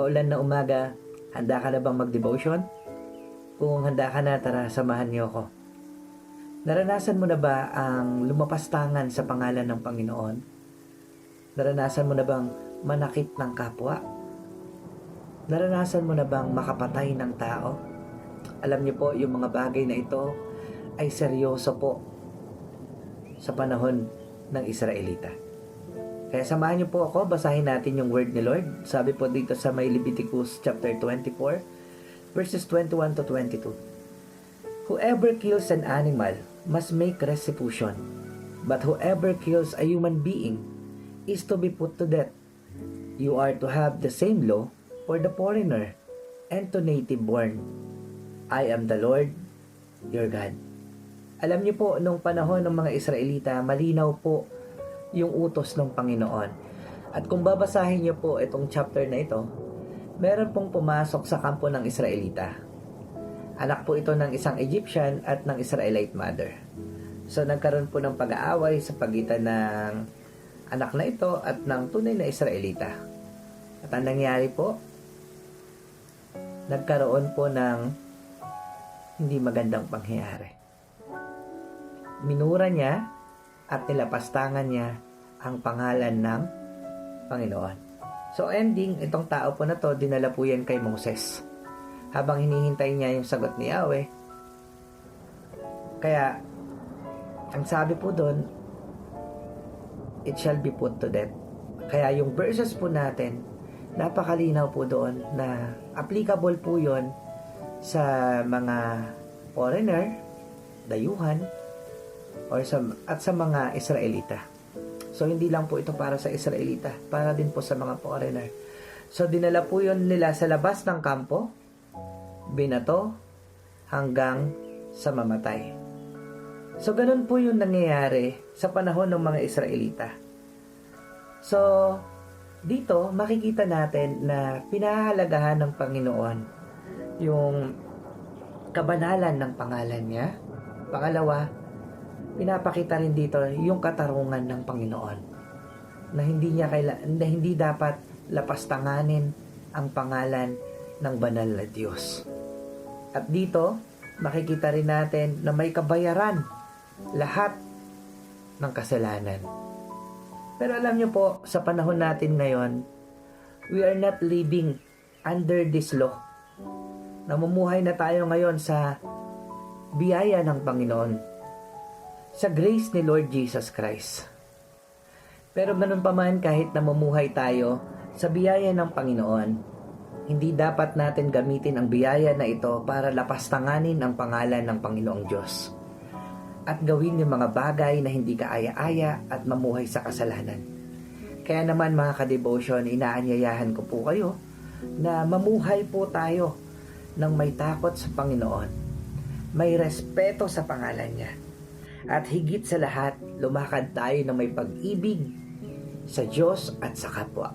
Maulan na umaga, handa ka na bang mag-devotion? Kung handa ka na, tara, samahan niyo ako. Naranasan mo na ba ang lumapastangan sa pangalan ng Panginoon? Naranasan mo na bang manakit ng kapwa? Naranasan mo na bang makapatay ng tao? Alam niyo po, yung mga bagay na ito ay seryoso po sa panahon ng Israelita. Kaya samahan niyo po ako, basahin natin yung word ni Lord. Sabi po dito sa may Leviticus chapter 24, verses 21 to 22. Whoever kills an animal must make restitution, but whoever kills a human being is to be put to death. You are to have the same law for the foreigner and to native born. I am the Lord, your God. Alam niyo po, nung panahon ng mga Israelita, malinaw po yung utos ng Panginoon. At kung babasahin niyo po itong chapter na ito, meron pong pumasok sa kampo ng Israelita. Anak po ito ng isang Egyptian at ng Israelite mother. So nagkaroon po ng pag-aaway sa pagitan ng anak na ito at ng tunay na Israelita. At ang nangyari po, nagkaroon po ng hindi magandang pangyayari. Minura niya at nilapastangan niya ang pangalan ng Panginoon. So ending, itong tao po na to, dinala po yan kay Moses. Habang hinihintay niya yung sagot ni Yahweh. Kaya, ang sabi po doon, it shall be put to death. Kaya yung verses po natin, napakalinaw po doon na applicable po yon sa mga foreigner, dayuhan, or sa, at sa mga Israelita. So, hindi lang po ito para sa Israelita, para din po sa mga foreigner. So, dinala po yun nila sa labas ng kampo, binato, hanggang sa mamatay. So, ganun po yung nangyayari sa panahon ng mga Israelita. So, dito, makikita natin na pinahahalagahan ng Panginoon yung kabanalan ng pangalan niya. Pangalawa, pinapakita rin dito yung katarungan ng Panginoon na hindi niya kaila, na hindi dapat lapastanganin ang pangalan ng banal na Diyos. At dito, makikita rin natin na may kabayaran lahat ng kasalanan. Pero alam niyo po, sa panahon natin ngayon, we are not living under this law. Namumuhay na tayo ngayon sa biyaya ng Panginoon sa grace ni Lord Jesus Christ. Pero ganun pa man kahit namumuhay tayo sa biyaya ng Panginoon, hindi dapat natin gamitin ang biyaya na ito para lapastanganin ang pangalan ng Panginoong Diyos at gawin yung mga bagay na hindi kaaya-aya at mamuhay sa kasalanan. Kaya naman mga ka-devotion, inaanyayahan ko po kayo na mamuhay po tayo ng may takot sa Panginoon, may respeto sa pangalan niya, at higit sa lahat, lumakad tayo ng may pag-ibig sa Diyos at sa kapwa.